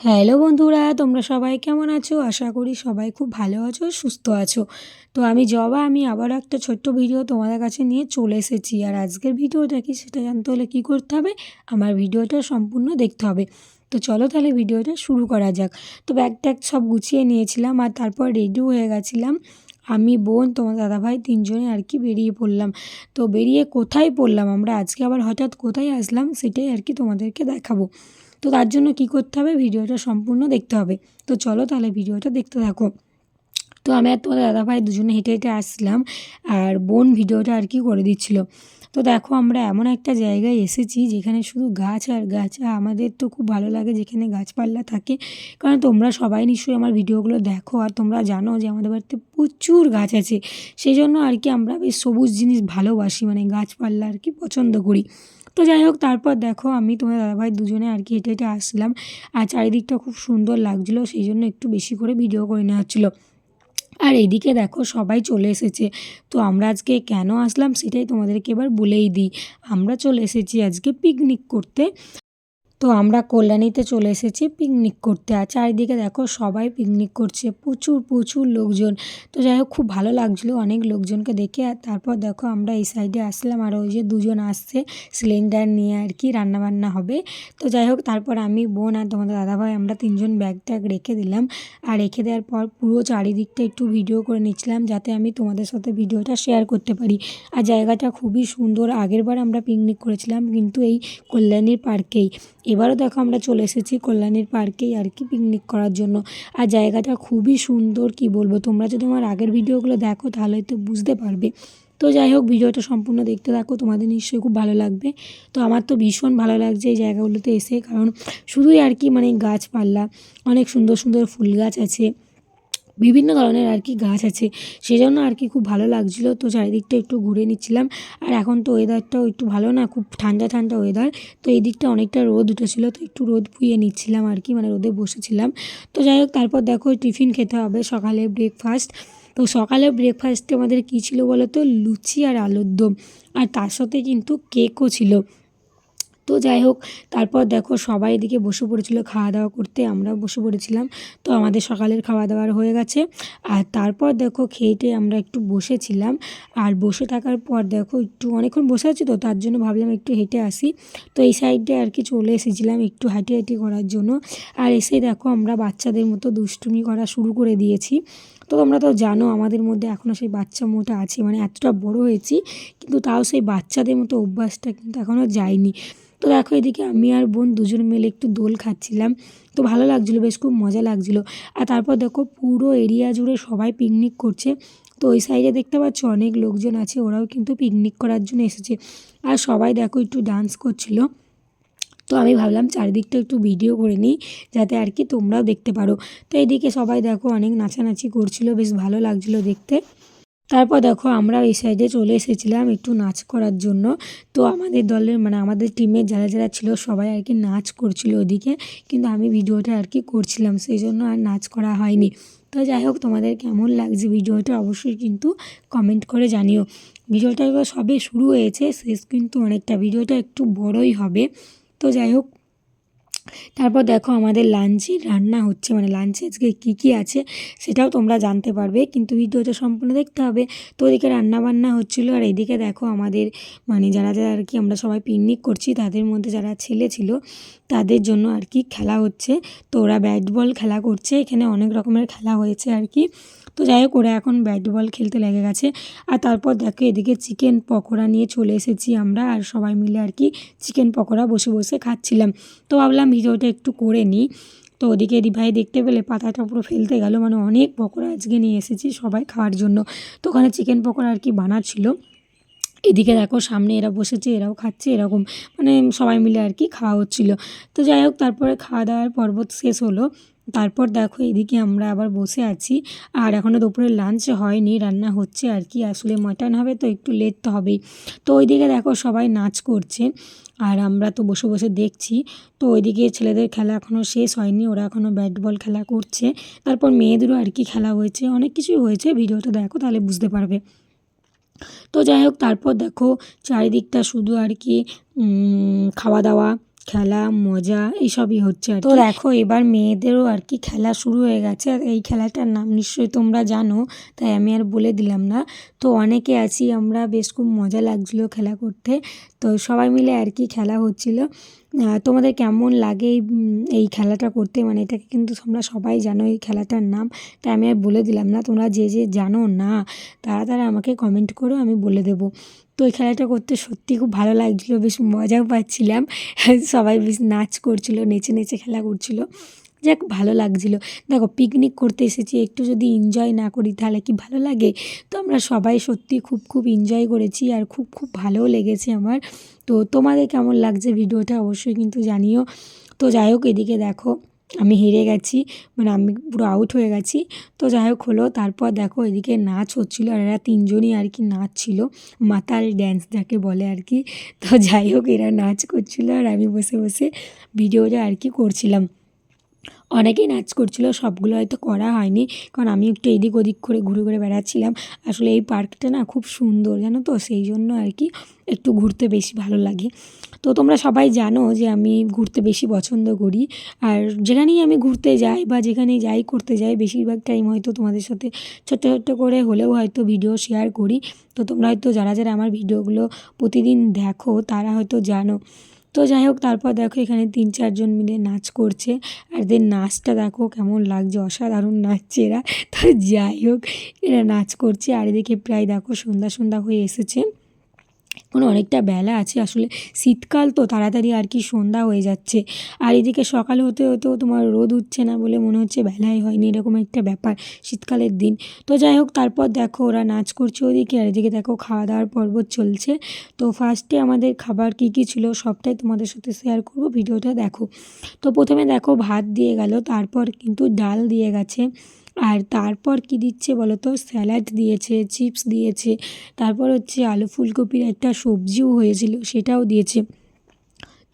Hello বন্ধুরা, তোমরা সবাই কেমন আছো? আশা করি সবাই খুব ভালো আছো সুস্থ আছো। তো আমি জবা, আমি আবার একটা ছোট্ট ভিডিও তোমাদের কাছে নিয়ে চলে এসেছি। আর আজকের ভিডিওটা কি সেটা জানতে হলে কী করতে হবে? আমার ভিডিওটা সম্পূর্ণ দেখতে হবে। তো চলো তাহলে ভিডিওটা শুরু করা যাক। তো ব্যাগ ট্যাগ সব গুছিয়ে নিয়েছিলাম আর তারপর রেডি হয়ে গেছিলাম। আমি, বোন, তোমার দাদাভাই তিনজনে আর কি বেরিয়ে পড়লাম। তো বেরিয়ে কোথায় পড়লাম? আমরা আজকে আবার হঠাৎ কোথায় আসলাম সেটাই আর কি তোমাদেরকে দেখাবো। তো তার জন্য কী করতে হবে? ভিডিওটা সম্পূর্ণ দেখতে হবে। তো চলো তাহলে ভিডিওটা দেখতে থাকো। তো আমি আর তোমাদের দাদাভাই দুজনে হেঁটে হেঁটে আসলাম আর বোন ভিডিওটা আর কি করে দিচ্ছিল। তো দেখো আমরা এমন একটা জায়গায় এসেছি যেখানে শুধু গাছ আর গাছ। আমাদের তো খুব ভালো লাগে যেখানে গাছপালা থাকে। কারণ তোমরা সবাই নিশ্চয়ই আমার ভিডিওগুলো দেখো আর তোমরা জানো যে আমাদের বাড়িতে প্রচুর গাছ আছে। সেই জন্য আর কি আমরা বেশ সবুজ জিনিস ভালোবাসি। মানে গাছপালা আর কি পছন্দ করি। তো যাই হোক, তারপর দেখো আমি তোমার দাদাভাই দুজনে আর কি হেঁটে হেঁটে আসছিলাম। আর চারিদিকটা খুব সুন্দর লাগছিল, সেই জন্য একটু বেশি করে ভিডিও করে নেওয়া হচ্ছিল। আর এদিকে দেখো সবাই চলে এসেছে। তো আমরা আজকে কেন আসলাম সেটাই তোমাদেরকে এবার বলেই দিই। আমরা চলে এসেছি আজকে পিকনিক করতে। তো আমরা কল্যাণীতে চলে এসেছি পিকনিক করতে। আর চারিদিকে দেখো সবাই পিকনিক করছে, প্রচুর প্রচুর লোকজন। তো যাই হোক, খুব ভালো লাগছিল অনেক লোকজনকে দেখে। আর তারপর দেখো আমরা এই সাইডে আসলাম আর ওই যে দুজন আসছে সিলিন্ডার নিয়ে আর কি রান্নাবান্না হবে। তো যাই হোক, তারপর আমি, বোন আর তোমাদের দাদাভাই আমরা তিনজন ব্যাগ ট্যাগ রেখে দিলাম। আর রেখে দেওয়ার পর পুরো চারিদিকটা একটু ভিডিও করে নিচ্ছিলাম, যাতে আমি তোমাদের সাথে ভিডিওটা শেয়ার করতে পারি। আর জায়গাটা খুবই সুন্দর। আগেরবার আমরা পিকনিক করেছিলাম, কিন্তু এই কল্যাণীর পার্কেই এবারও দেখো আমরা চলে এসেছি কল্যাণীর পার্কেই আর কি পিকনিক করার জন্য। আর জায়গাটা খুবই সুন্দর, কি বলব? তোমরা যদি আমার আগের ভিডিওগুলো দেখো, তাহলে তো বুঝতে পারবে। তো যাই হোক, ভিডিওটা সম্পূর্ণ দেখতে থাকো, তোমাদের নিশ্চয়ই খুব ভালো লাগবে। তো আমার তো ভীষণ ভালো লাগছে এই জায়গাগুলোতে এসে, কারণ শুধুই আর কি মানে গাছপালা, অনেক সুন্দর সুন্দর ফুল গাছ আছে। বিভিন্ন ধরনের আর কি গাছ আছে সেই জন্য আর কি খুব ভালো লাগছিল। তো চারিদিকটা একটু ঘুরে নিচ্ছিলাম। আর এখন তো ওয়েদারটাও একটু ভালো না, খুব ঠান্ডা ঠান্ডা ওয়েদার তো এই দিকটা অনেকটা রোদ উঠেছিলো, তো একটু রোদ পুইয়ে নিচ্ছিলাম আর কি মানে রোদে বসেছিলাম। তো যাই হোক, তারপর দেখো টিফিন খেতে হবে সকালে ব্রেকফাস্ট তো সকালে ব্রেকফাস্টে আমাদের কী ছিল বলো তো লুচি আর আলুর দম। আর তার সাথে কিন্তু কেকও ছিল। তো যাই হোক, তারপর দেখো সবাই এদিকে বসে পড়েছিল খাওয়া দাওয়া করতে আমরাও বসে পড়েছিলাম। তো আমাদের সকালের খাওয়া দাওয়ার হয়ে গেছে। আর তারপর দেখো খেয়েটে আমরা একটু বসেছিলাম। আর বসে থাকার পর দেখো একটু অনেকক্ষণ বসে আছি তো, তার জন্য ভাবলাম একটু হেঁটে আসি। তো এই সাইডে আর কি চলে এসেছিলাম একটু হাঁটি হাঁটি করার জন্য। আর এসে দেখো আমরা বাচ্চাদের মতো দুষ্টুমি করা শুরু করে দিয়েছি। তো তোমরা তো জানো আমাদের মধ্যে এখনও সেই বাচ্চা মোটা আছে মানে এতটা বড় হয়েছি, কিন্তু তাও সেই বাচ্চাদের মতো অভ্যাসটা কিন্তু এখনও যায়নি। তো দেখো এদিকে আমি আর বোন দুজন মিলে একটু দোল খাচ্ছিলাম। তো ভালো লাগছিল, বেশ খুব মজা লাগছিল। আর তারপর দেখো পুরো এরিয়া জুড়ে সবাই পিকনিক করছে। তো ওই সাইডে দেখতে পাচ্ছ অনেক লোকজন আছে, ওরাও কিন্তু পিকনিক করার জন্য এসেছে। আর সবাই দেখো একটু ডান্স করছিল। তো আমি ভাবলাম চারিদিকটা একটু ভিডিও করে নিই, যাতে আর কি তোমরাও দেখতে পারো। তো এদিকে সবাই দেখো অনেক নাচানাচি করছিল, বেশ ভালো লাগছিল দেখতে। তারপর দেখো আমরা এই সাইডে চলে এসেছিলাম একটু নাচ করার জন্য। তো আমাদের দলের মানে আমাদের টিমের যারা যারা ছিল সবাই আর কি নাচ করছিল ওদিকে। কিন্তু আমি ভিডিওটা আর কি করছিলাম, সেই জন্য আর নাচ করা হয়নি। তো যাই হোক, তোমাদের কেমন লাগছে ভিডিওটা অবশ্যই কিন্তু কমেন্ট করে জানিও। ভিডিওটা সবে শুরু হয়েছে, শেষ কিন্তু অনেকটা। ভিডিওটা একটু বড়ই হবে। তো যাই হোক তারপর দেখো আমাদের লাঞ্চে রান্না হচ্ছে মানে লাঞ্চে আজকে কী কী আছে সেটাও তোমরা জানতে পারবে, কিন্তু ভিডিওটা সম্পূর্ণ দেখতে হবে। তো ওদিকে রান্নাবান্না হচ্ছিল, আর এদিকে দেখো আমাদের মানে যারা যারা আর কি আমরা সবাই পিকনিক করছি, তাদের মধ্যে যারা ছেলে ছিল, তাদের জন্য আর কি খেলা হচ্ছে। তো ওরা ব্যাট বল খেলা করছে, এখানে অনেক রকমের খেলা হয়েছে আর কি। তো যাই হোক, ওরা এখন ব্যাট বল খেলতে লেগে গেছে। আর তারপর দেখো, এদিকে চিকেন পকোড়া নিয়ে চলে এসেছি আমরা, আর সবাই মিলে আর কি চিকেন পকোড়া বসে বসে খাচ্ছিলাম। তো ভাবলাম ভিডিওটা একটু করে নিই। তো ওদিকে ভাই দেখতে পেলে পাতাটা পুরো ফেলতে গেল মানে অনেক পকোড়া আজকে নিয়ে এসেছি সবাই খাওয়ার জন্য। তো ওখানে চিকেন পকোড়া আর কি বানাচ্ছিল এদিকে দেখো, সামনে এরা বসেছে, এরাও খাচ্ছে, এরকম মানে সবাই মিলে আর কি খাওয়া হচ্ছিল। তো যাই হোক, তারপরে খাওয়া দাওয়ার পর্বত শেষ হলো। তারপর দেখো এদিকে আমরা আবার বসে আছি। আর এখনও দুপুরে লাঞ্চ হয়নি, রান্না হচ্ছে আর কি। আসলে মাটন হবে তো একটু লেট তো হবেই। তো ওইদিকে দেখো সবাই নাচ করছে আর আমরা তো বসে বসে দেখছি। তো ওইদিকে ছেলেদের খেলা এখনও শেষ হয়নি, ওরা এখনও ব্যাট বল খেলা করছে। তারপর মেয়েদেরও আর কি খেলা হয়েছে, অনেক কিছুই হয়েছে ভিডিওটা দেখো, তাহলে বুঝতে পারবে। তো যাই হোক, তারপর দেখো চারিদিকটা শুধু আর কি খাওয়া দাওয়া খেলা, মজা এইসবই হচ্ছে তো দেখো, এবার মেয়েদেরও আর কি খেলা শুরু হয়ে গেছে। আর এই খেলাটার নাম নিশ্চয়ই তোমরা জানো, তাই আমি আর বলে দিলাম না। তো অনেকে আছি, আমরা বেশ খুব মজা লাগছিল খেলা করতে। তো সবাই মিলে আর কি খেলা হচ্ছিল। তোমাদের কেমন লাগে এই খেলাটা করতে? মানে এটাকে কিন্তু তোমরা সবাই জানো এই খেলাটার নাম। তাই আমি আর বলে দিলাম না, তোমরা যে যে জানো না, তারা তারা আমাকে কমেন্ট করো, আমি বলে দেবো। তো এই খেলাটা করতে সত্যি খুব ভালো লাগছিল, বেশ মজাও পাচ্ছিলাম। সবাই বেশ নাচ করছিল, নেচে নেচে খেলা করছিল। যাক, ভালো লাগছিল। দেখো পিকনিক করতে এসেছি, একটু যদি এনজয় না করি তাহলে কি ভালো লাগে? তো আমরা সবাই সত্যি খুব খুব এনজয় করেছি আর খুব খুব ভালোও লেগেছে আমার। তো তোমাদের কেমন লাগছে ভিডিওটা অবশ্যই কিন্তু জানিও। তো যাই হোক, এদিকে দেখো, আমি হেরে গেছি মানে আমি পুরো আউট হয়ে গেছি। তো যাই হোক, হলো, তারপর দেখো, এদিকে নাচ হচ্ছিল আর এরা তিনজনই আর কি নাচছিল। মাতাল ড্যান্স যাকে বলে আর কি। তো যাই হোক, এরা নাচ করছিল আর আমি বসে বসে ভিডিওটা আর কি করছিলাম। অনেকেই নাচ করছিল, সবগুলো হয়তো করা হয়নি। কারণ আমি একটু এদিক ওদিক করে ঘুরে ঘুরে বেড়াচ্ছিলাম। আসলে এই পার্কটা না খুব সুন্দর, জানো তো? সেই জন্য আর কি একটু ঘুরতে বেশি ভালো লাগে। তো তোমরা সবাই জানো যে আমি ঘুরতে বেশি পছন্দ করি। আর যেখানেই আমি ঘুরতে যাই বা যেখানেই যাই করতে যাই, বেশিরভাগ টাইম হয়তো তোমাদের সাথে ছোট্ট ছোট্ট করে হলেও হয়তো ভিডিও শেয়ার করি। তো তোমরা হয়তো যারা যারা আমার ভিডিওগুলো প্রতিদিন দেখো, তারা হয়তো জানো। তো যাই হোক, তারপর দেখো এখানে তিন চারজন মিলে নাচ করছে। আর এদের নাচটা দেখো কেমন লাগছে, অসাধারণ নাচছে এরা। তো যাই হোক, এরা নাচ করছে। আর এদিকে প্রায় দেখো সন্ধ্যা সন্ধ্যা হয়ে এসেছে। এখনও অনেকটা বেলা আছে, আসলে শীতকাল তো, তাড়াতাড়ি আর কি সন্ধ্যা হয়ে যাচ্ছে। আর এদিকে সকাল হতে হতেও তোমার রোদ উঠছে না বলে মনে হচ্ছে বেলাই হয়নি, এরকম একটা ব্যাপার শীতকালের দিন। তো যাই হোক, তারপর দেখো ওরা নাচ করছে ওদিকে, আর এদিকে দেখো খাওয়া দাওয়ার পর্ব চলছে। তো ফার্স্টে আমাদের খাবার কী কী ছিল সবটাই তোমাদের সাথে শেয়ার করব, ভিডিওটা দেখো। তো প্রথমে দেখো ভাত দিয়ে গেল, তারপর কিন্তু ডাল দিয়ে গেছে। আর তারপর কী দিচ্ছে বলো তো স্যালাড দিয়েছে, চিপস দিয়েছে, তারপর হচ্ছে আলু ফুলকপির একটা সবজিও হয়েছিল, সেটাও দিয়েছে।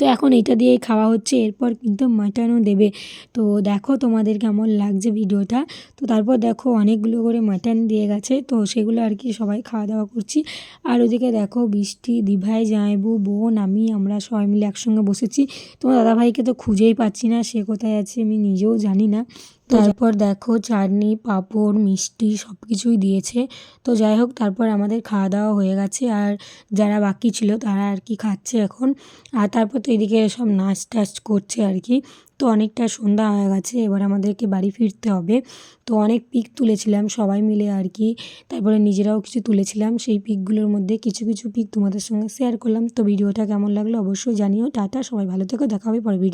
তো এখন এটা দিয়েই খাওয়া হচ্ছে, এরপর কিন্তু মাটনও দেবে। তো দেখো তোমাদের কেমন লাগছে ভিডিওটা। তো তারপর দেখো অনেকগুলো করে মাটন দিয়ে গেছে, তো সেগুলো আর কি সবাই খাওয়া দাওয়া করছি। আর ওদিকে দেখো বৃষ্টি, দিভাই, জামাইবু, বোন, আমি, আমরা সবাই মিলে একসঙ্গে বসেছি। তোমার দাদাভাইকে তো খুঁজেই পাচ্ছি না, সে কোথায় আছে আমি নিজেও জানি না। তারপর দেখো চাটনি, পাঁপড়, মিষ্টি সব কিছুই দিয়েছে। তো যাই হোক তারপর আমাদের খাওয়া দাওয়া হয়ে গেছে। আর যারা বাকি ছিল, তারা আর কি খাচ্ছে এখন। আর তারপর তো এদিকে সব নাচ টাচ করছে আর কি। তো অনেকটা সন্ধ্যা হয়ে গেছে, এবার আমাদেরকে বাড়ি ফিরতে হবে। তো অনেক পিক তুলেছিলাম সবাই মিলে আর কি। তারপরে নিজেরাও কিছু তুলেছিলাম। সেই পিকগুলোর মধ্যে কিছু কিছু পিক তোমাদের সঙ্গে শেয়ার করলাম। তো ভিডিওটা কেমন লাগল অবশ্যই জানিও। টাটা, সবাই ভালো থেকো। দেখা হবে পরে ভিডিও